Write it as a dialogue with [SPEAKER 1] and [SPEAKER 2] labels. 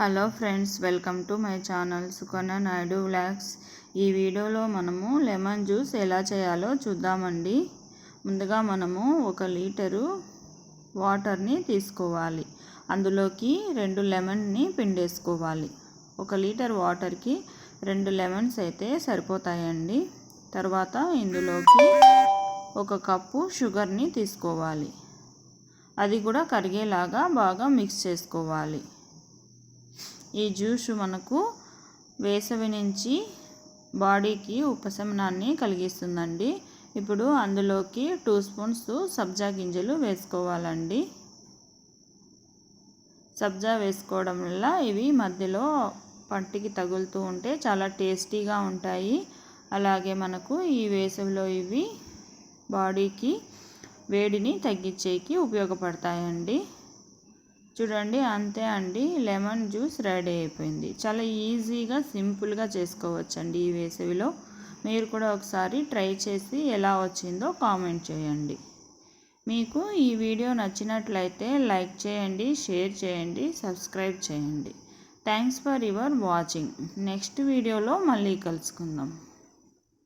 [SPEAKER 1] Hello friends welcome to my channel Sukanya Naidu vlogs. ఈ వీడియోలో మనము లెమన్ జ్యూస్ ఎలా చేయాలో చూద్దామండి. ముందుగా మనము ఒక లీటరు వాటర్ని తీసుకోవాలి. అందులోకి రెండు లెమన్ని పిండేసుకోవాలి. ఒక లీటర్ వాటర్కి రెండు లెమన్స్ అయితే సరిపోతాయండి. తర్వాత ఇందులోకి ఒక కప్పు షుగర్ని తీసుకోవాలి. అది కూడా కరిగేలాగా బాగా మిక్స్ చేసుకోవాలి. ఈ జ్యూస్ మనకు వేసవి నుంచి బాడీకి ఉపశమనాన్ని కలిగిస్తుందండి. ఇప్పుడు అందులోకి టూ స్పూన్స్ సబ్జా గింజలు వేసుకోవాలండి. సబ్జా వేసుకోవడం వల్ల ఇవి మధ్యలో పంటికి తగులుతూ ఉంటే చాలా టేస్టీగా ఉంటాయి. అలాగే మనకు ఈ వేసవిలో ఇవి బాడీకి వేడిని తగ్గించేకి ఉపయోగపడతాయండి. చూడండి అంతే అండి. లెమన్ జ్యూస్ రెడీ అయిపోయింది. చాలా ఈజీగా సింపుల్గా చేసుకోవచ్చండి ఈ వేసవిలో. మీరు కూడా ఒకసారి ట్రై చేసి ఎలా వచ్చిందో కామెంట్ చేయండి. మీకు ఈ వీడియో నచ్చినట్లయితే లైక్ చేయండి షేర్ చేయండి సబ్స్క్రైబ్ చేయండి. Thanks for your watching. Next వీడియోలో మళ్ళీ కలుసుకుందాం.